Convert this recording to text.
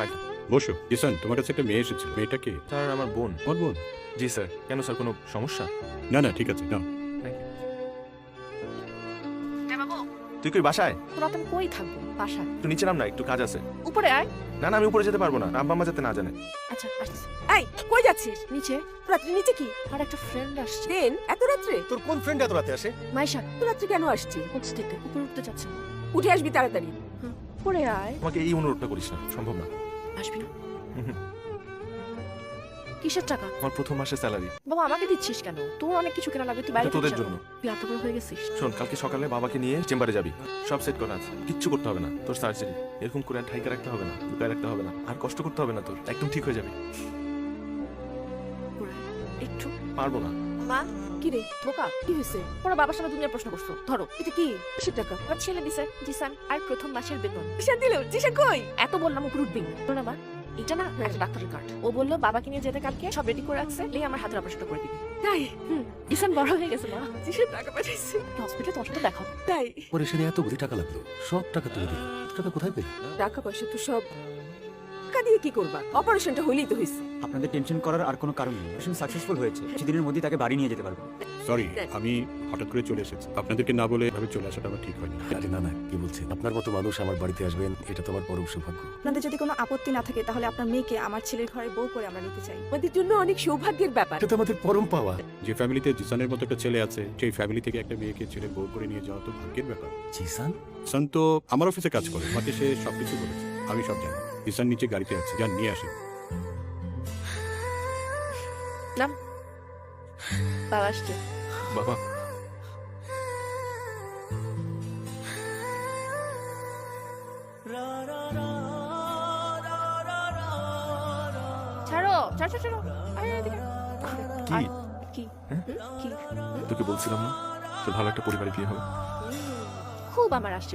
ফাইলটা বসো। কিষান তোমার কাছে একটা মেয়ে এসেছে। মেয়েটা কে? স্যার আমার বোন। বোন? জি স্যার। কেন স্যার কোনো সমস্যা? না না ঠিক আছে বাবু। তুই কই বাসায়? রাত আমি কই থাকব? বাসায়। একটু নিচে নাম না একটু কাজ আছে। উপরে আয়। না না আমি উপরে যেতে পারব না। আব্বা আম্মা যাতে না জানে। আচ্ছা আসতেছি এই কই যাচ্ছিস? নিচে? রাত্রে নিচে কি? আর একটা ফ্রেন্ড আসছে। ট্রেন এত রাত্রে? তোর কোন ফ্রেন্ড এত রাতে আসে? মাইশা এত রাত্রে কেন আসছি? কোচ থেকে? উপরে উঠতে যাচ্ছে উঠে আসবি তাড়াতাড়ি। উপরে আয়। আমাকে এই অনুরোধটা করিস না সম্ভব না। আসবি না। কিসের টাকা? আমার প্রথম মাসের স্যালারি। বাবা আমাকে দিচ্ছিস কেন? তোর অনেক কিছু কেনা লাগবে তুই বাইরে তোদের জন্য। তুই বড় হয়ে গেছিস। শোন কালকে সকালে বাবাকে নিয়ে চেম্বারে যাবি। সব সেট করা আছে। কিচ্ছু করতে হবে না। তোর সার্জারি এরকম করে ঠাইকা রাখতে হবে না। লুকায় রাখতে হবে না। আর কষ্ট করতে হবে না তোর। একদম ঠিক হয়ে যাবে। একটু। পারব না। মা কি রে বোকা কি হয়েছে ওরা বাবার সামনে দুনিয়া প্রশ্ন করছ। ধরো এটা কি? কিসের টাকা। আমার ছেলে দিছে জিসান আর প্রথম মাসের বেতন। ঈশান দিল? জিশা কই? এত বললাম উপরে উঠবি না। মা এটা না একটা ডাক্তারের কার্ড ও বলল বাবাকে নিয়ে যেতে কালকে সব রেডি করে রাখছে লেগে আমার হাতের অপারেশন করে দিবি। তাই? জিসান বড় হয়ে গেছে মা। জিশান টাকা পাঠাইছে। হসপিটালে তোমার সাথে দেখাও তাই? পরে সেদিন এত বুদ্ধি টাকা লাগল সব টাকা তুলে দিল। টাকা কোথায় পেলে? টাকা পয়সা তো সব দিয়ে কি করবা? অপারেশনটা হইলেই তো হয়েছে আপনাদের টেনশন করার আর কোনো কারণ নেই। অপারেশন সাকসেসফুল হয়েছে। কিছুদিনের মধ্যেই তাকে বাড়ি নিয়ে যেতে পারব সরি আমি হঠাৎ করে চলে এসেছি। আপনাদেরকে না বলে এভাবে চলে আসাটা আমার ঠিক হয়নি। আরে না না কি বলছেন? আপনার মতো মানুষ আমার বাড়িতে আসবেন এটা তোমার পরম সৌভাগ্য। আপনাদের যদি কোনো আপত্তি না থাকে তাহলে আপনার মেয়েকে আমার ছেলের ঘরে বউ করে আমরা নিতে চাই। আমাদের জন্য অনেক সৌভাগ্যের ব্যাপার। এটা তো আমাদের পরম পাওয়া। যে ফ্যামিলিতে জিসানের মতো একটা ছেলে আছে সেই ফ্যামিলি থেকে একটা মেয়েকে ছেলে বউ করে নিয়ে যাওয়া তো ভাগ্যের ব্যাপার। জিসান? জিসান তো আমার অফিসে কাজ করে আমাকে সে সবকিছু বলেছে। আমি সব জানি। জিসান নিচে গাড়িতে আছে যান নিয়ে আসেন। বাবা আসছে। বাবা। ছাড়ো ছাড়ো ছাড়ো, ছাড়ো। এদিকে। কি? আয়, কি? কি? তোকে বলছিলাম না তোর ভালো একটা পরিবারে বিয়ে হবে। খুব আমার আসছে